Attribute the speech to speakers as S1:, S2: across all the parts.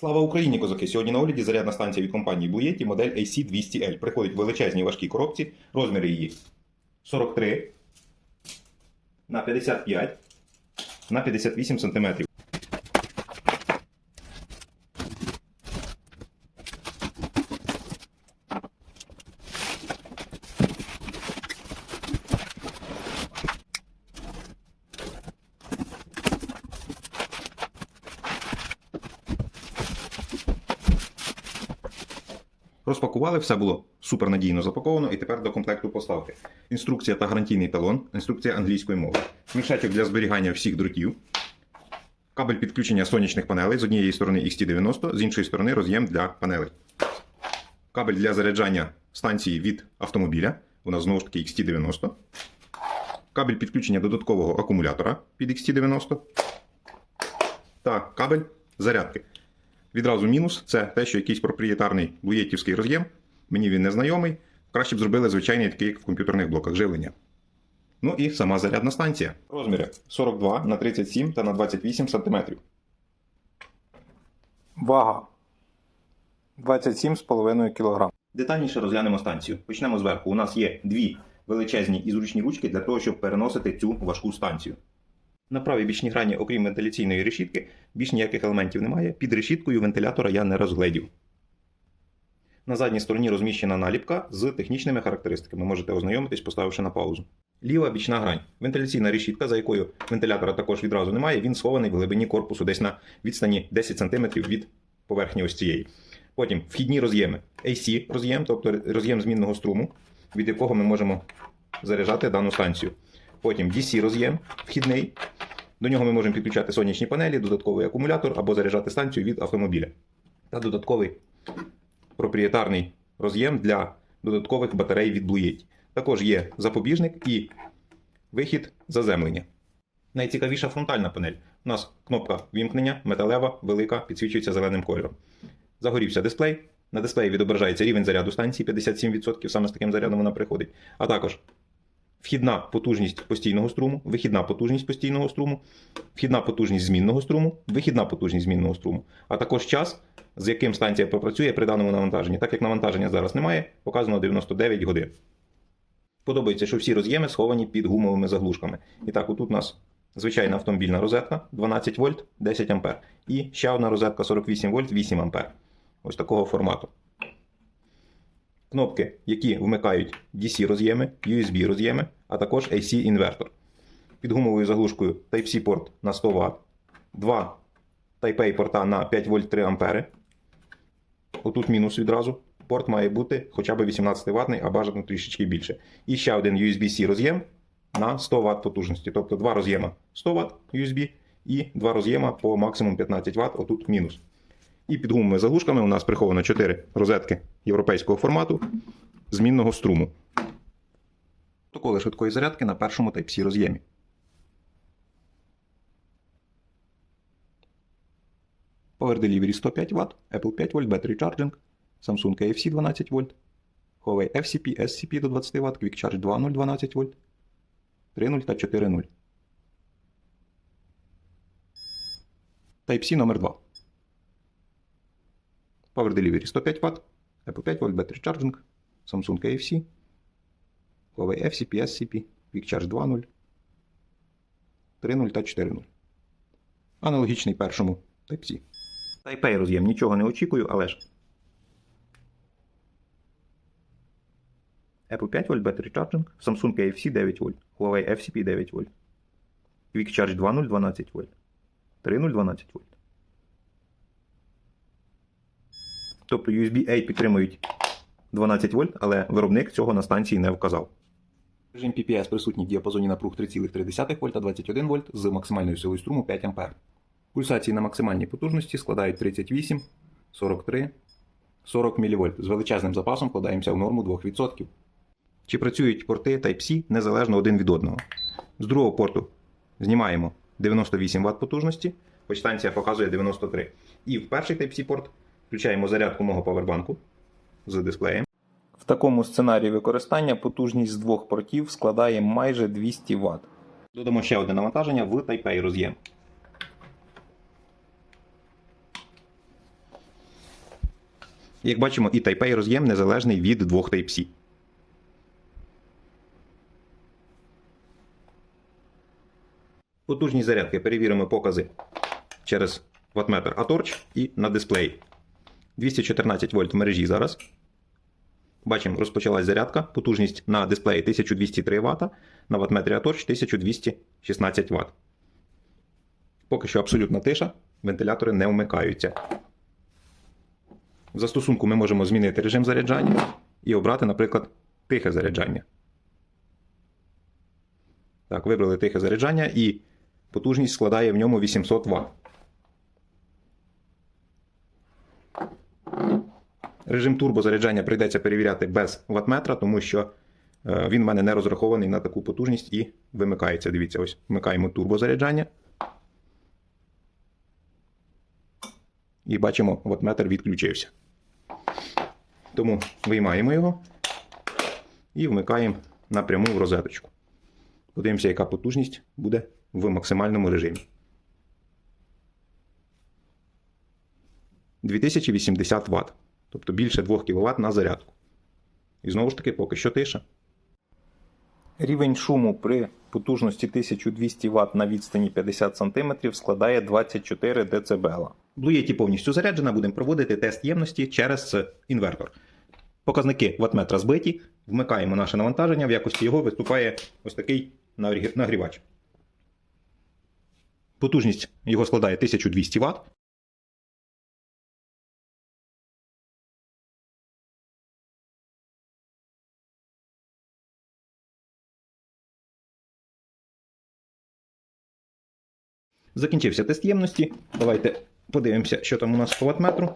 S1: Слава Україні, козаки! Сьогодні на огляді зарядна станція від компанії Буєті модель AC200L. Приходить в величезній важкій коробці. Розміри її 43 на 55 на 58 см. Розпакували, все було супернадійно запаковано і тепер до комплекту поставки. Інструкція та гарантійний талон, інструкція англійської мови, мішечок для зберігання всіх дротів, кабель підключення сонячних панелей з однієї сторони XT90, з іншої сторони роз'єм для панелей. Кабель для заряджання станції від автомобіля, у нас знову ж таки XT90. Кабель підключення додаткового акумулятора під XT90. Та кабель зарядки. Відразу мінус це те, що якийсь проприєтарний буєтівський роз'єм, мені він не знайомий. Краще б зробили звичайний такий, як в комп'ютерних блоках живлення. Ну і сама зарядна станція. Розміри 42 на 37 та на 28 см.
S2: Вага 27,5 кг.
S1: Детальніше розглянемо станцію. Почнемо зверху. У нас є дві величезні і зручні ручки для того, щоб переносити цю важку станцію. На правій бічній грані, окрім вентиляційної решітки, більш ніяких елементів немає. Під решіткою вентилятора я не розгледів. На задній стороні розміщена наліпка з технічними характеристиками. Можете ознайомитись, поставивши на паузу. Ліва бічна грань. Вентиляційна решітка, за якою вентилятора також відразу немає, він схований в глибині корпусу десь на відстані 10 см від поверхні ось цієї. Потім вхідні роз'єми. AC роз'єм, тобто роз'єм змінного струму, від якого ми можемо заряджати дану станцію. Потім DC роз'єм вхідний. До нього ми можемо підключати сонячні панелі, додатковий акумулятор або заряджати станцію від автомобіля. Та додатковий проприєтарний роз'єм для додаткових батарей від Blue Yeti. Також є запобіжник і вихід заземлення. Найцікавіша фронтальна панель. У нас кнопка вімкнення, металева, велика, підсвічується зеленим кольором. Загорівся дисплей. На дисплеї відображається рівень заряду станції 57%, саме з таким зарядом вона приходить. А також вхідна потужність постійного струму, вихідна потужність постійного струму, вхідна потужність змінного струму, вихідна потужність змінного струму, а також час, з яким станція попрацює при даному навантаженні. Так як навантаження зараз немає, показано 99 годин. Подобається, що всі роз'єми сховані під гумовими заглушками. І так, отут у нас звичайна автомобільна розетка 12 вольт 10 ампер. І ще одна розетка 48 вольт 8 ампер. Ось такого формату. Кнопки, які вмикають DC роз'єми, USB роз'єми, а також AC інвертор. Під гумовою заглушкою Type-C порт на 100 Вт, два Type-A порта на 5 вольт 3 ампери. Отут мінус відразу. Порт має бути хоча б 18 ватний, а бажано трішечки більше. І ще один USB-C роз'єм на 100 Вт потужності. Тобто два роз'єма 100 Вт USB і два роз'єма по максимум 15 Вт, отут мінус. І під гумовими заглушками у нас приховано 4 розетки європейського формату змінного струму. Протоколи швидкої зарядки на першому Type-C роз'ємі. Power Delivery 105 Вт, Apple 5 вольт, Battery Charging, Samsung KFC 12 вольт, Huawei FCP, SCP до 20 Вт, Quick Charge 2.0 12 вольт, 3.0 та 4.0. Type-C номер 2. Power Delivery 105 Вт, Apple 5 вольт, Battery Charging, Samsung KFC, Huawei FCP, SCP, Quick Charge 2.0, 3.0 та 4.0. Аналогічний першому Type-C. Type-A роз'єм, нічого не очікую, але ж. Apple 5 вольт Battery Charging, Samsung KFC 9 вольт, Huawei FCP 9 вольт, Quick Charge 2.0 12 вольт, 3.0 12 вольт. Тобто USB-A підтримують 12 вольт, але виробник цього на станції не вказав. Режим PPS присутній в діапазоні напруг 3,3 вольт та 21 вольт з максимальною силою струму 5 А. Пульсації на максимальній потужності складають 38, 43, 40 мВ. З величезним запасом вкладаємося в норму 2%. Чи працюють порти Type-C незалежно один від одного? З другого порту знімаємо 98 Вт потужності, хоч станція показує 93. І в перший Type-C порт включаємо зарядку мого павербанку з дисплеєм.
S2: В такому сценарії використання потужність з двох портів складає майже 200 Вт.
S1: Додамо ще одне навантаження в Type-A роз'єм. Як бачимо, і Type-A роз'єм незалежний від двох Type-C. Потужність зарядки перевіримо покази через ваттметр Atorch і на дисплеї. 214 вольт в мережі зараз. Бачимо, розпочалась зарядка. Потужність на дисплеї 1203 Вт, на ваттметрі Atorch 1216 Вт. Поки що абсолютна тиша, вентилятори не вмикаються. В застосунку ми можемо змінити режим заряджання і обрати, наприклад, тихе заряджання. Так, вибрали тихе заряджання і потужність складає в ньому 800 Вт. Режим турбозаряджання прийдеться перевіряти без ваттметра, тому що е, він в мене не розрахований на таку потужність і вимикається. Дивіться, ось вмикаємо турбозаряджання. І бачимо, ваттметр відключився. Тому виймаємо його і вмикаємо напряму в розеточку. Подивимося, яка потужність буде в максимальному режимі. 2080 Вт. Тобто більше 2 кВт на зарядку. І знову ж таки, поки що тиша.
S2: Рівень шуму при потужності 1200 Вт на відстані 50 см складає 24 дБ.
S1: Блуєті повністю заряджена, будемо проводити тест ємності через інвертор. Показники ваттметра збиті, вмикаємо наше навантаження, в якості його виступає ось такий нагрівач. Потужність його складає 1200 Вт. Закінчився тест ємності. Давайте подивимося, що там у нас по ваттметру.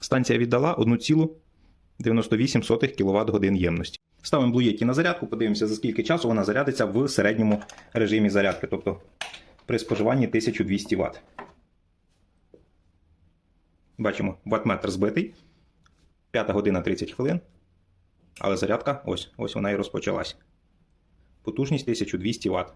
S1: Станція віддала 1,98 кВт годин ємності. Ставимо блуєті на зарядку, подивимося, за скільки часу вона зарядиться в середньому режимі зарядки, тобто при споживанні 1200 Вт. Бачимо, ваттметр збитий. 5 година 30 хвилин. Але зарядка ось, ось вона і розпочалась. Потужність 1200 Вт.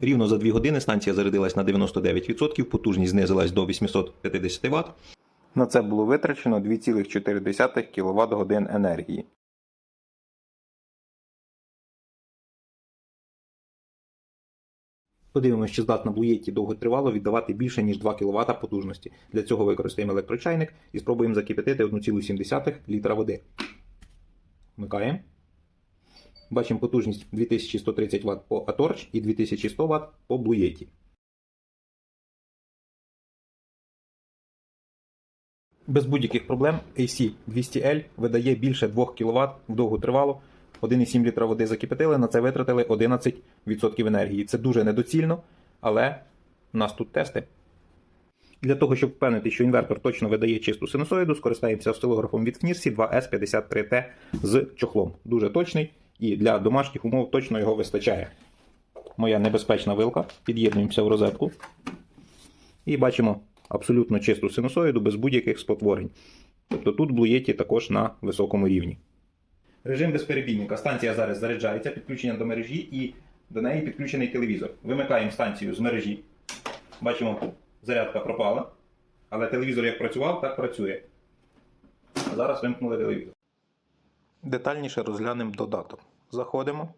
S1: Рівно за 2 години станція зарядилась на 99%, потужність знизилась до 850 Вт.
S2: На це було витрачено 2,4 кВт годин енергії.
S1: Подивимося, чи здатна блуєтті довготривало віддавати більше, ніж 2 кВт потужності. Для цього використаємо електрочайник і спробуємо закипятити 1,7 літра води. Вмикаємо. Бачимо потужність 2130 Вт по Atorch і 2100 Вт по блуєті. Без будь-яких проблем AC200L видає більше 2 кВт в довготривало. 1,7 літра води закипятили, на це витратили 11% енергії. Це дуже недоцільно, але у нас тут тести. Для того, щоб впевнити, що інвертор точно видає чисту синусоїду, скористаємося осцилографом від FNIRSI 2S53T з чохлом. Дуже точний і для домашніх умов точно його вистачає. Моя небезпечна вилка. Під'єднуємося в розетку. І бачимо абсолютно чисту синусоїду без будь-яких спотворень. Тобто тут блуєті також на високому рівні. Режим безперебійника. Станція зараз заряджається, підключення до мережі і до неї підключений телевізор. Вимикаємо станцію з мережі. Бачимо, зарядка пропала. Але телевізор як працював, так працює. А зараз вимкнули телевізор.
S2: Детальніше розглянемо додаток. Заходимо.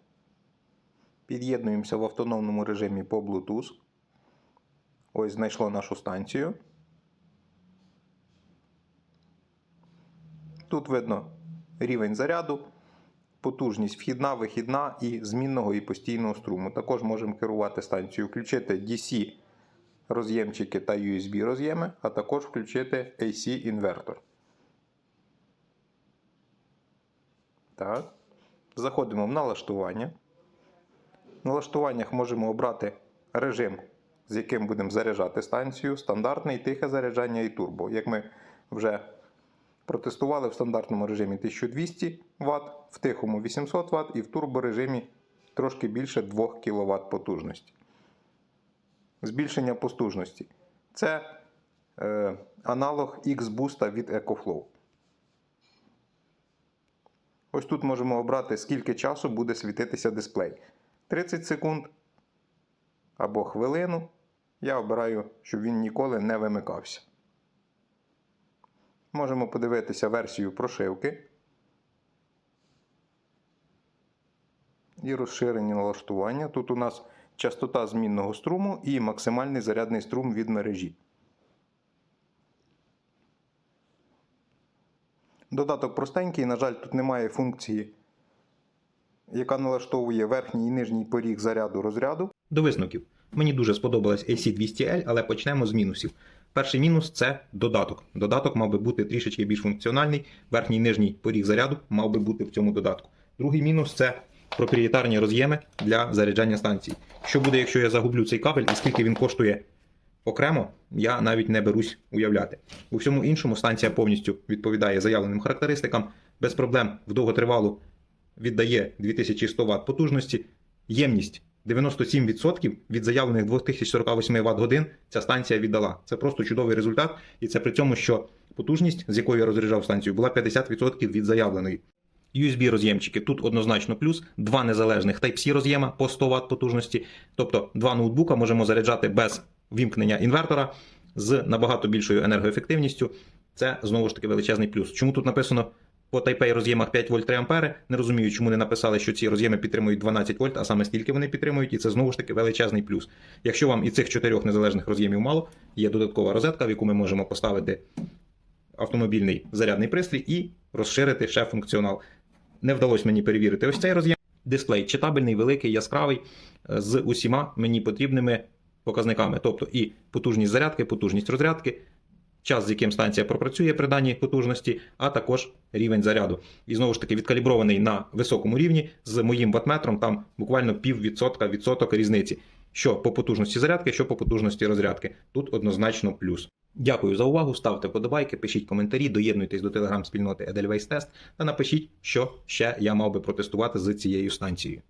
S2: Під'єднуємося в автономному режимі по Bluetooth. Ось знайшло нашу станцію. Тут видно рівень заряду, потужність вхідна, вихідна і змінного і постійного струму. Також можемо керувати станцією, включити DC роз'ємчики та USB роз'єми, а також включити AC інвертор. Так. Заходимо в налаштування. В налаштуваннях можемо обрати режим, з яким будемо заряджати станцію, стандартний, тихе заряджання і турбо. Як ми вже протестували в стандартному режимі 1200 Вт, в тихому 800 Вт і в турборежимі трошки більше 2 кВт потужності. Збільшення потужності. Це е, аналог X-Boost від EcoFlow. Ось тут можемо обрати, скільки часу буде світитися дисплей. 30 секунд або хвилину. Я обираю, щоб він ніколи не вимикався. Можемо подивитися версію прошивки і розширені налаштування. Тут у нас частота змінного струму і максимальний зарядний струм від мережі. Додаток простенький, на жаль, тут немає функції, яка налаштовує верхній і нижній поріг заряду розряду.
S1: До висновків. Мені дуже сподобалась AC200L, але почнемо з мінусів. Перший мінус це додаток. Додаток мав би бути трішечки більш функціональний. Верхній і нижній поріг заряду мав би бути в цьому додатку. Другий мінус це проприєтарні роз'єми для заряджання станції. Що буде, якщо я загублю цей кабель і скільки він коштує окремо, я навіть не берусь уявляти. У всьому іншому станція повністю відповідає заявленим характеристикам, без проблем в довготривалу віддає 2100 Вт потужності, ємність 97% від заявлених 2048 Вт годин ця станція віддала. Це просто чудовий результат, і це при цьому, що потужність, з якою я розряджав станцію, була 50% від заявленої. USB роз'ємчики тут однозначно плюс, два незалежних Type-C роз'єма по 100 Вт потужності, тобто два ноутбука можемо заряджати без вімкнення інвертора з набагато більшою енергоефективністю. Це знову ж таки величезний плюс. Чому тут написано по Type-A роз'ємах 5 вольт 3 ампери? Не розумію, чому не написали, що ці роз'єми підтримують 12 вольт, а саме стільки вони підтримують, і це знову ж таки величезний плюс. Якщо вам і цих чотирьох незалежних роз'ємів мало, є додаткова розетка, в яку ми можемо поставити автомобільний зарядний пристрій і розширити ще функціонал. Не вдалося мені перевірити ось цей роз'єм. Дисплей читабельний, великий, яскравий, е, з усіма мені потрібними показниками. Тобто і потужність зарядки, потужність розрядки, час, з яким станція пропрацює при даній потужності, а також рівень заряду. І знову ж таки відкалібрований на високому рівні з моїм ватметром, там буквально пів відсотка відсоток різниці. Що по потужності зарядки, що по потужності розрядки. Тут однозначно плюс. Дякую за увагу. Ставте подобайки, пишіть коментарі, доєднуйтесь до телеграм-спільноти Edelweiss Test та напишіть, що ще я мав би протестувати з цією станцією.